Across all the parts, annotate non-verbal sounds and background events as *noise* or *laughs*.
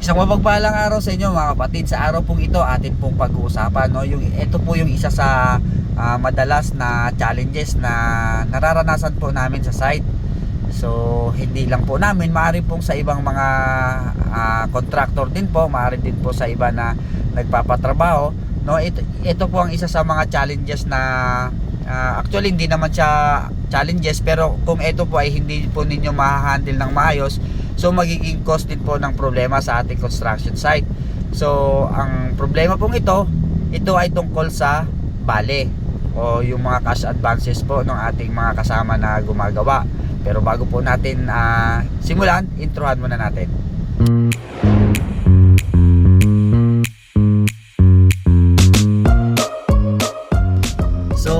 Isang mapagpalang araw sa inyo mga kapatid. Sa araw pong ito atin pong pag-uusapan no, yung ito po yung isa sa ah, madalas na challenges na nararanasan po namin sa site. So hindi lang po namin, maaari pong sa ibang mga ah, contractor din po, maaari din po sa iba na nagpapatrabaho. No, ito, ito po ang isa sa mga challenges na ah, actually hindi naman siya challenges pero kung ito po ay hindi po ninyo ma-handle ng maayos, So magiging cause din po ng problema sa ating construction site. So ang problema pong ito, ito ay tungkol sa bale o yung mga cash advances po ng ating mga kasama na gumagawa. Pero bago po natin ah, simulan, introhan muna natin. So,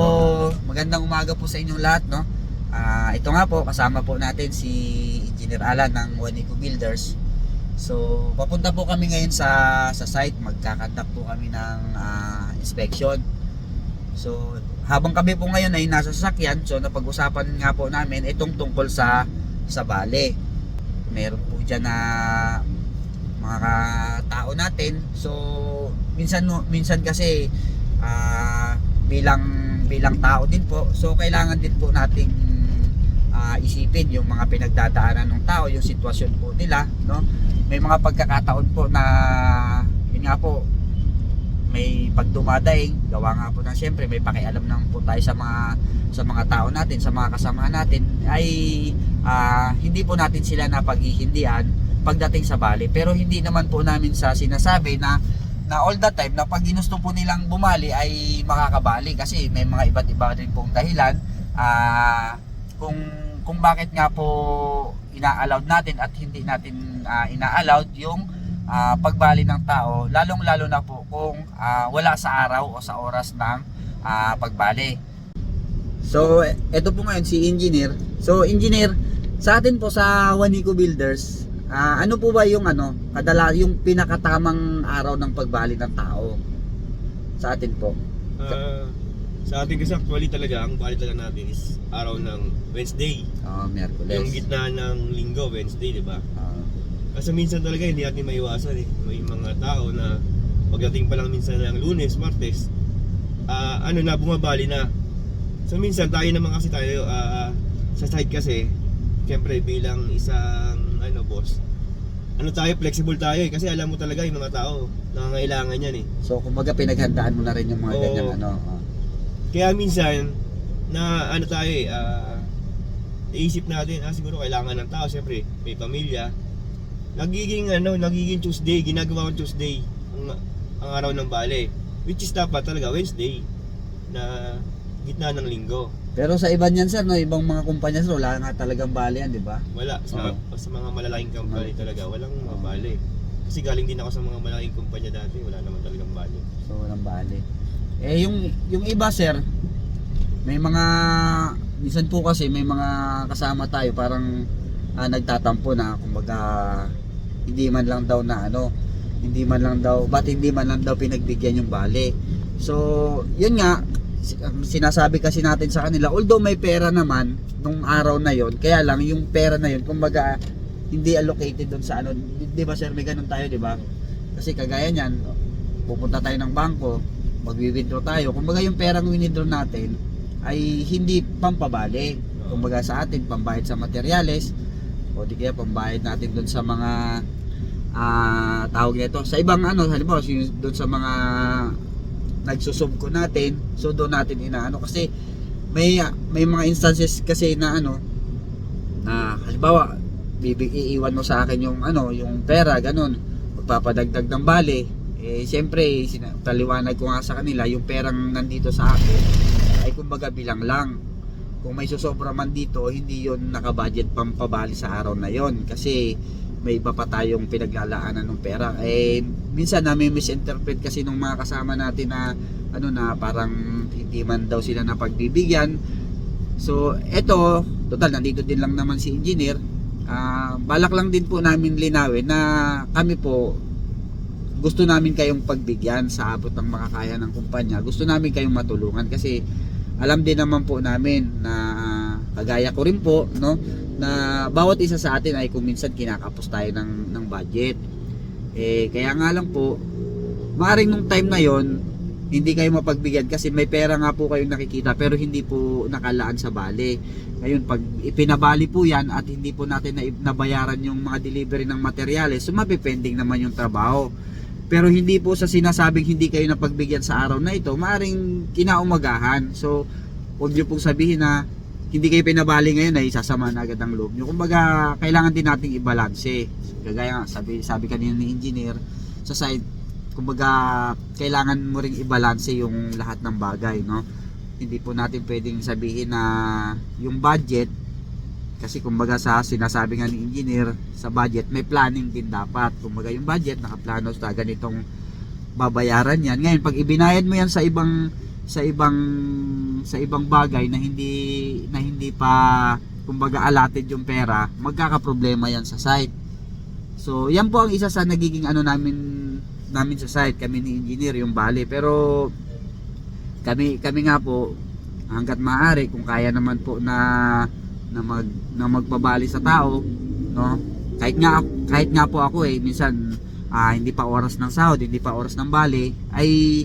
magandang umaga po sa inyong lahat, no? Ah, ito nga po, kasama po natin si Engineer Alan ng Wanico Builders. So, papunta po kami ngayon sa sa site, magkakandak po kami ng ah, inspection. So, habang kami po ngayon ay nasa sasakyan, so napag-usapan nga po namin itong tungkol sa sa bale. Meron po diyan na mga tao natin. So, minsan minsan kasi ah, bilang bilang tao din po, so kailangan din po nating ah, isipin yung mga pinagdadaanan ng tao, yung sitwasyon po nila, no? May mga pagkakataon po na yun nga po may pagdumadaing, gawa nga po ng siyempre may pakialam lang po tayo sa mga sa mga tao natin, sa mga kasamahan natin ay ah, hindi po natin sila napaghihindihan pagdating sa bali. Pero hindi naman po namin sa sinasabi na na all the time na pag ginusto po nilang bumali ay makakabali kasi may mga iba't iba rin pong dahilan ah kung kung bakit nga po ina-allowed natin at hindi natin ah, ina-allowed yung ah, pagbali ng tao lalong lalo na po kung ah, wala sa araw o sa oras ng ah, pagbali. So ito po ngayon si engineer. So engineer sa atin po sa Wanico Builders ah, ano po ba yung ano kadala yung pinakatamang araw ng pagbali ng tao sa atin po? Ah, sa ating kasi actually talaga, ang bali talaga natin is araw ng Wednesday. oh, Miyerkules Yung gitna ng linggo, Wednesday, di ba? Ah, Kasi minsan talaga hindi natin maiwasan eh. May mga tao na pagdating pa lang minsan ng lunes, martes, ah, ano na, bumabali na. So minsan tayo naman kasi tayo, ah, sa site kasi, siyempre bilang isang, ano boss, ano tayo, flexible tayo eh. Kasi alam mo talaga yung mga tao, nangangailangan yan eh. so kumbaga pinaghandaan mo na rin yung mga Oo. ganyang ano ah. Kaya minsan na ano tayo eh, ah, iisip natin, ah siguro kailangan ng tao, siyempre may pamilya. Nagiging ano, nagiging Tuesday, ginagawa ko Tuesday ang, ang araw ng bale. Which is dapat talaga Wednesday na gitna ng linggo. Pero sa iba niyan sir, no, ibang mga kumpanya sir, wala nga talagang bali yan, di ba? Wala sa, sa mga malalaking company talaga, walang mga bale. Kasi galing din ako sa mga malalaking kumpanya dati, wala naman talagang bale. So walang bali. Eh yung yung iba sir, may mga minsan po kasi may mga kasama tayo parang ah, nagtatampo na kumbaga hindi man lang daw na ano, hindi man lang daw, ba't hindi man lang daw pinagbigyan yung bali. So, yun nga, ang sinasabi kasi natin sa kanila, although may pera naman nung araw na yon kaya lang yung pera na yon kumbaga hindi allocated doon sa ano, di ba sir, may ganun tayo, di ba? Kasi kagaya niyan, pupunta tayo ng bangko, magwi-withdraw tayo. Kumbaga yung perang winidraw natin ay hindi pampabali. Kumbaga sa atin, pambayad sa materyales o di kaya pambayad natin doon sa mga ah tawag nito. Sa ibang ano, halimbawa doon sa mga nagsusub ko natin, so doon natin inaano kasi may may mga instances kasi na ano na halimbawa bibig iiwan mo sa akin yung ano yung pera ganun magpapadagdag ng bale eh siyempre taliwanag ko nga sa kanila yung perang nandito sa akin ay kumbaga bilang lang. Kung may susobra man dito hindi yon nakabudget pampabali sa araw na yon kasi may iba pa tayong pinaglalaanan ng pera. Eh minsan na may misinterpret kasi ng mga kasama natin na ano na parang hindi man daw sila napagbibigyan. So eto total nandito din lang naman si engineer. Ah, balak lang din po namin linawin na kami po gusto namin kayong pagbigyan sa abot ng makakaya ng kumpanya. Gusto namin kayong matulungan kasi alam din naman po namin na kagaya ko rin po no na bawat isa sa atin ay kung minsan kinakapos tayo ng ng budget. Eh, kaya nga lang po, maaaring nung time na yon hindi kayo mapagbigyan kasi may pera nga po kayong nakikita pero hindi po nakalaan sa bali. Ngayon, pag ipinabali po yan at hindi po natin na, nabayaran yung mga delivery ng materyales, so mapipending naman yung trabaho. Pero hindi po sa sinasabing hindi kayo napagbigyan sa araw na ito, maaring kinaumagahan. So, huwag niyo pong sabihin na hindi kayo pinabali ngayon ay sasama na agad ang loob niyo. Kumbaga, kailangan din nating ibalanse. Kagaya nga, sabi, sabi kanina ni engineer, sa side, kumbaga, kailangan mo ring ibalanse yung lahat ng bagay, no? Hindi po natin pwedeng sabihin na yung budget, kasi kumbaga sa sinasabi nga ni engineer, sa budget, may planning din dapat. Kumbaga yung budget, nakaplano sa ganitong babayaran yan. Ngayon, pag ibinayad mo yan sa ibang sa ibang sa ibang bagay na hindi na hindi pa kumbaga allotted yung pera, magkakaproblema yan sa site. So, yan po ang isa sa nagiging ano namin namin sa site, kami ni engineer yung bali. Pero kami kami nga po hangga't maaari kung kaya naman po na na mag na magpabali sa tao, no? Kahit nga kahit nga po ako eh minsan ah, hindi pa oras ng sahod, hindi pa oras ng bali ay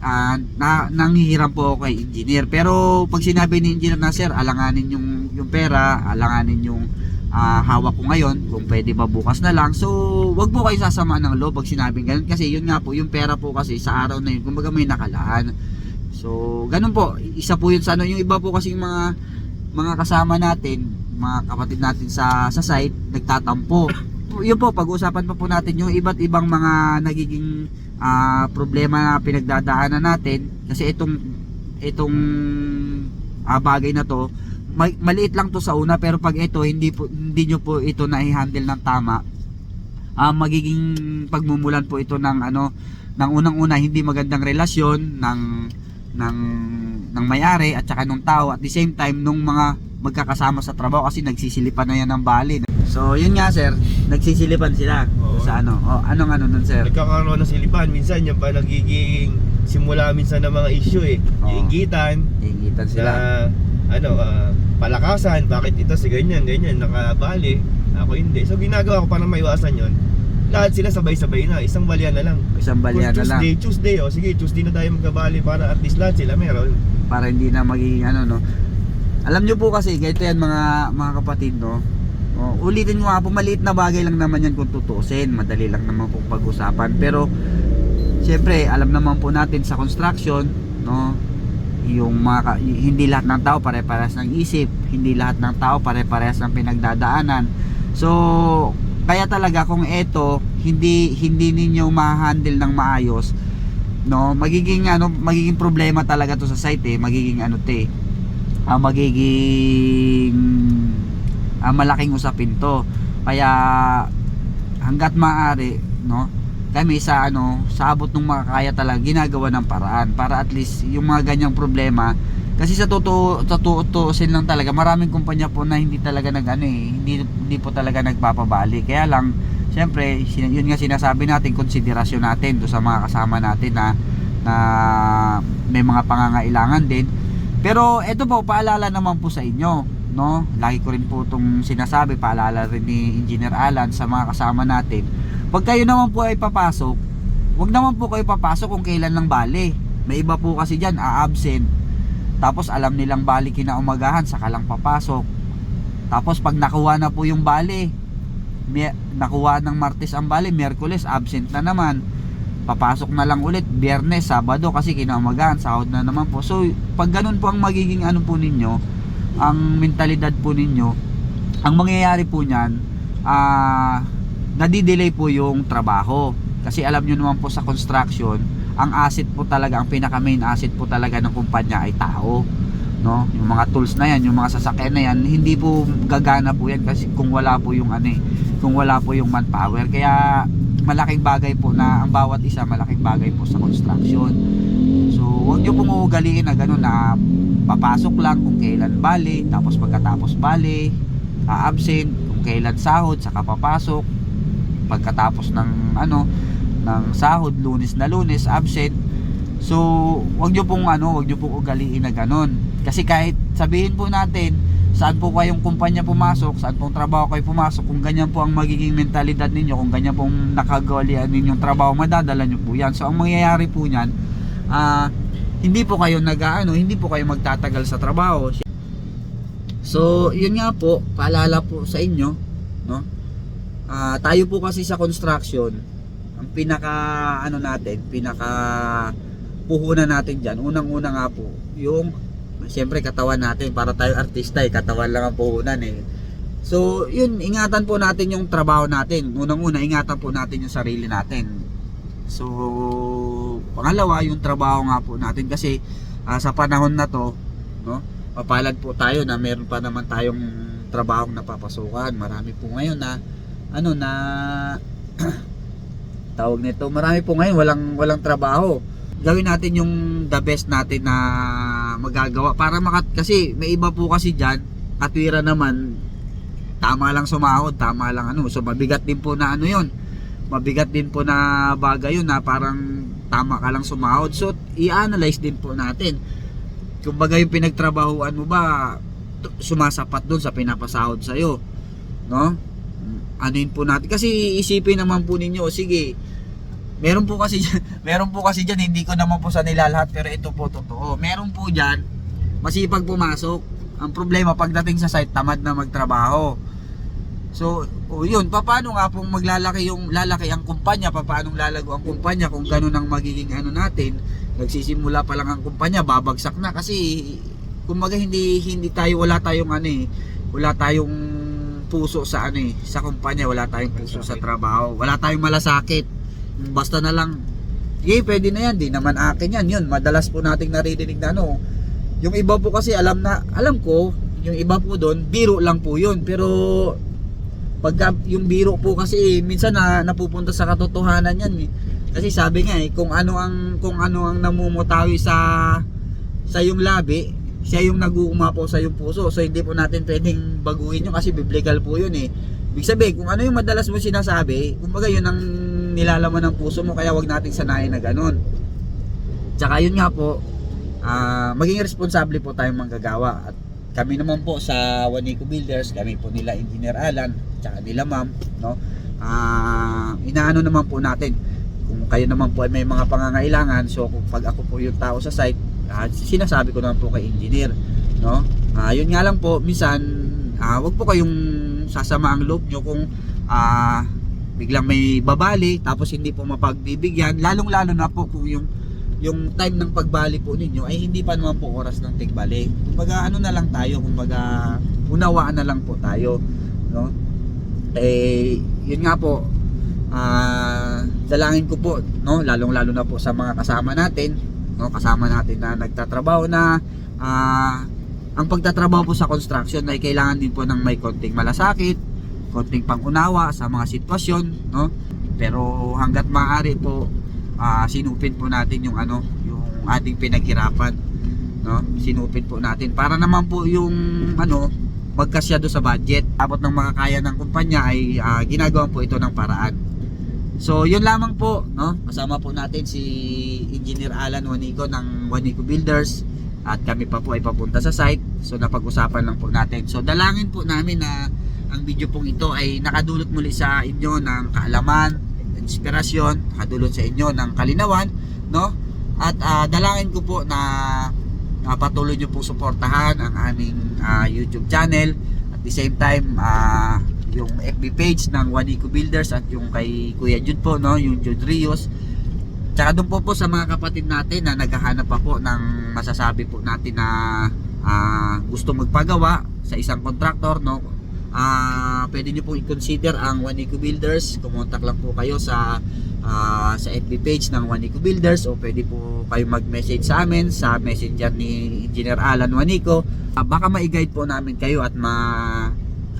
ah, na nanghihiram po ako kay engineer. Pero pag sinabi ni engineer na sir, alanganin yung yung pera, alanganin yung ah, hawak ko ngayon, kung pwede ba bukas na lang. So, wag po kayo sasama ng loob pag sinabing ganun kasi yun nga po, yung pera po kasi sa araw na yun, kumbaga may nakalaan. So, ganun po, isa po yun sa ano, yung iba po kasi mga mga kasama natin, mga kapatid natin sa sa site, nagtatampo. Yun po, pag-uusapan pa po natin yung iba't ibang mga nagiging ah, problema na pinagdadaanan natin kasi itong itong ah, bagay na to ma- maliit lang to sa una pero pag ito hindi po hindi nyo po ito na-handle ng tama ah, magiging pagmumulan po ito ng ano ng unang-una hindi magandang relasyon ng ng ng may-ari at saka nung tao at the same time nung mga magkakasama sa trabaho kasi nagsisilipan na yan ng bali. So yun nga sir, nagsisilipan sila Oo. sa ano. Oh, anong ano nun sir? Nagkakaroon ng silipan. Minsan yan pa nagiging simula minsan ng mga issue eh. Oo. Yung Ingitan sila. na ano, ah, palakasan, bakit ito si ganyan, ganyan, nakabali, ako hindi. So ginagawa ko para maiwasan yon lahat sila sabay-sabay na, isang balya na lang. Isang balya na lang Tuesday, Tuesday, o sige, Tuesday na tayo magkabali para at least lahat sila meron. para hindi na magiging ano no. Alam nyo po kasi ganito yan mga mga kapatid no. Oh, ulitin ko nga po maliit na bagay lang naman yan kung tutusin. Madali lang naman po pag-usapan. Pero Siyempre, alam naman po natin sa construction, no, yung mga hindi lahat ng tao pare-parehas ng isip, hindi lahat ng tao pare-parehas ng pinagdadaanan. So, kaya talaga kung ito hindi hindi ninyo ma-handle ng maayos, no, magiging ano, magiging problema talaga to sa site eh, magiging ano te. Ah, magiging ah, malaking usapin to. Kaya hangga't maaari, no, kami sa ano, sa abot ng makakaya talaga ginagawa ng paraan para at least yung mga ganyang problema kasi sa totoo tutuusin lang talaga maraming kumpanya po na hindi talaga nag ano eh, hindi hindi po talaga nagpapabali kaya lang syempre yun nga sinasabi natin konsiderasyon natin do sa mga kasama natin na na may mga pangangailangan din pero ito po paalala naman po sa inyo no lagi ko rin po itong sinasabi paalala rin ni Engineer Alan sa mga kasama natin pag kayo naman po ay papasok, wag naman po kayo papasok kung kailan lang bali. May iba po kasi diyan a-absent. Tapos alam nilang bali kinaumagahan, saka lang papasok. Tapos pag nakuha na po yung bali, may, nakuha ng Martes ang bali, Miyerkules absent na naman. Papasok na lang ulit Biyernes, Sabado kasi kinaumagahan, sahod na naman po. So pag ganun po ang magiging ano po ninyo, ang mentalidad po ninyo, ang mangyayari po niyan, ah nadidelay po yung trabaho. Kasi alam nyo naman po sa construction, ang asset po talaga, ang pinaka main asset po talaga ng kumpanya ay tao. No? Yung mga tools na yan, yung mga sasakyan na yan, hindi po gagana po yan kasi kung wala po yung ano eh, kung wala po yung manpower. Kaya malaking bagay po na ang bawat isa malaking bagay po sa construction. So, huwag nyo pong ugaliin na gano'n na papasok lang kung kailan bali, tapos pagkatapos bali, a-absent, kung kailan sahod, saka papasok, pagkatapos ng ano ng sahod lunes na lunes absent so wag niyo pong ano wag niyo pong ugaliin na ganun kasi kahit sabihin po natin saan po kayong kumpanya pumasok, saan pong trabaho kayo pumasok, kung ganyan po ang magiging mentalidad ninyo, kung ganyan pong nakagolian ninyong trabaho, madadala nyo po yan. So ang mangyayari po niyan, ah, hindi po kayo nag ano, hindi po kayo magtatagal sa trabaho. So, yun nga po, paalala po sa inyo, no? Ah, tayo po kasi sa construction, ang pinaka ano natin, pinaka puhunan natin diyan, unang-una nga po, yung siyempre katawan natin para tayo artista, eh, katawan lang ang puhunan eh. So, yun, ingatan po natin yung trabaho natin. Unang-una, ingatan po natin yung sarili natin. So, pangalawa, yung trabaho nga po natin kasi ah, sa panahon na to, no, mapalad po tayo na meron pa naman tayong trabahong napapasukan. Marami po ngayon na ano na *clears throat* tawag nito, marami po ngayon walang walang trabaho. Gawin natin yung the best natin na magagawa para makat kasi may iba po kasi diyan katwira naman tama lang sumahod, tama lang ano. So mabigat din po na ano 'yon. Mabigat din po na bagay 'yun na parang tama ka lang sumahod. So i-analyze din po natin. Kumbaga yung pinagtrabahuan mo ba sumasapat doon sa pinapasahod sa iyo, no? Anuin po natin kasi isipin naman po ninyo, sige. Meron po kasi dyan, *laughs* meron po kasi diyan hindi ko naman po sa nilalahat pero ito po totoo. Meron po diyan masipag pumasok. Ang problema pagdating sa site tamad na magtrabaho. So, o yun, paano nga pong maglalaki yung lalaki ang kumpanya, paano lalago ang kumpanya kung ganun ang magiging ano natin, nagsisimula pa lang ang kumpanya, babagsak na kasi kumbaga hindi hindi tayo wala tayong ano eh, wala tayong puso sa ano eh, sa kumpanya, wala tayong puso sa trabaho, wala tayong malasakit. Basta na lang Okay, pwede na yan, di naman akin yan. Yun, madalas po nating naririnig na ano. Yung iba po kasi alam na, alam ko, yung iba po doon, biro lang po yun. Pero pagka yung biro po kasi minsan na napupunta sa katotohanan yan eh. Kasi sabi nga eh kung ano ang kung ano ang namumutawi sa sa yung labi, siya yung nag-uumapaw sa yung puso. So hindi po natin pwedeng baguhin yun kasi biblical po yun eh. Ibig sabihin, kung ano yung madalas mo sinasabi, kumbaga yun ang nilalaman ng puso mo kaya wag nating sanayin na ganun. Tsaka yun nga po, ah, maging responsable po tayong manggagawa at kami naman po sa Wanico Builders, kami po nila Engineer Alan, tsaka nila Ma'am, no? Ah, inaano naman po natin kung kayo naman po ay may mga pangangailangan, so kung pag ako po yung tao sa site, ah, sinasabi ko naman po kay engineer, no? Ah, yun nga lang po, minsan ah, wag po kayong sasama ang loob nyo kung ah, biglang may babali tapos hindi po mapagbibigyan, lalong-lalo na po kung yung yung time ng pagbali po ninyo ay hindi pa naman po oras ng tigbali. Kumbaga ano na lang tayo, kumbaga unawaan na lang po tayo, no? Eh yun nga po ah dalangin ko po, no, lalong-lalo na po sa mga kasama natin, no, kasama natin na nagtatrabaho na ah ang pagtatrabaho po sa construction ay kailangan din po ng may konting malasakit, konting pangunawa sa mga sitwasyon, no? Pero hanggat maaari po ah, sinupin po natin yung ano, yung ating pinaghirapan, no? Sinupin po natin para naman po yung ano, magkasya do sa budget. Abot ng mga kaya ng kumpanya ay ah, ginagawa po ito ng paraan. So, yun lamang po, no? Kasama po natin si Engineer Alan Wanico ng Wanico Builders at kami pa po ay papunta sa site. So, napag-usapan lang po natin. So, dalangin po namin na ang video pong ito ay nakadulot muli sa inyo ng kaalaman, inspirasyon, nakadulot sa inyo ng kalinawan, no? At ah, dalangin ko po na ah, patuloy nyo po suportahan ang aming ah, YouTube channel at the same time ah, yung FB page ng Wanico Builders at yung kay Kuya Jude po no? Yung Jude Rios. Tsaka doon po po sa mga kapatid natin na naghahanap pa po ng masasabi po natin na ah, gusto magpagawa sa isang contractor no? Ah pwede nyo po i-consider ang Wanico Builders. Kumontak lang po kayo sa ah, sa FB page ng Wanico Builders o pwede po kayo mag-message sa amin sa messenger ni Engineer Alan Wanico Ah, baka ma-guide po namin kayo at ma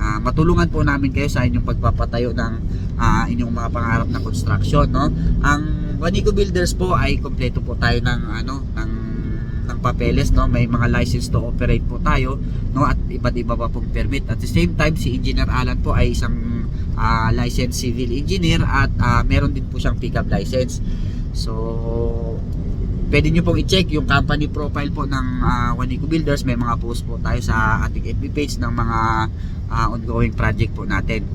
ah, matulungan po namin kayo sa inyong pagpapatayo ng ah, inyong mga pangarap na construction no? Ang Wanico Builders po ay kompleto po tayo ng ano ng ng papeles no? May mga license to operate po tayo no? At iba't iba pa pong permit. At the same time si Engineer Alan po ay isang ah, licensed civil engineer at ah, meron din po siyang pickup license. So pwede nyo pong i-check yung company profile po ng uh, Wanico Builders. May mga post po tayo sa ating FB page ng mga ah, ongoing project po natin.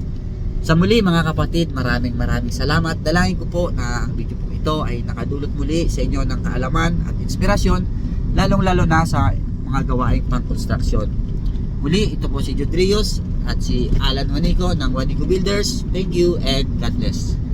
Sa muli mga kapatid, maraming maraming salamat. Dalangin ko po na ang video po ito ay nakadulot muli sa inyo ng kaalaman at inspirasyon, lalong-lalo na sa mga gawaing pang-construction. Muli, ito po si Jude Rios at si Alan Wanico ng Wanico Builders. Thank you and God bless.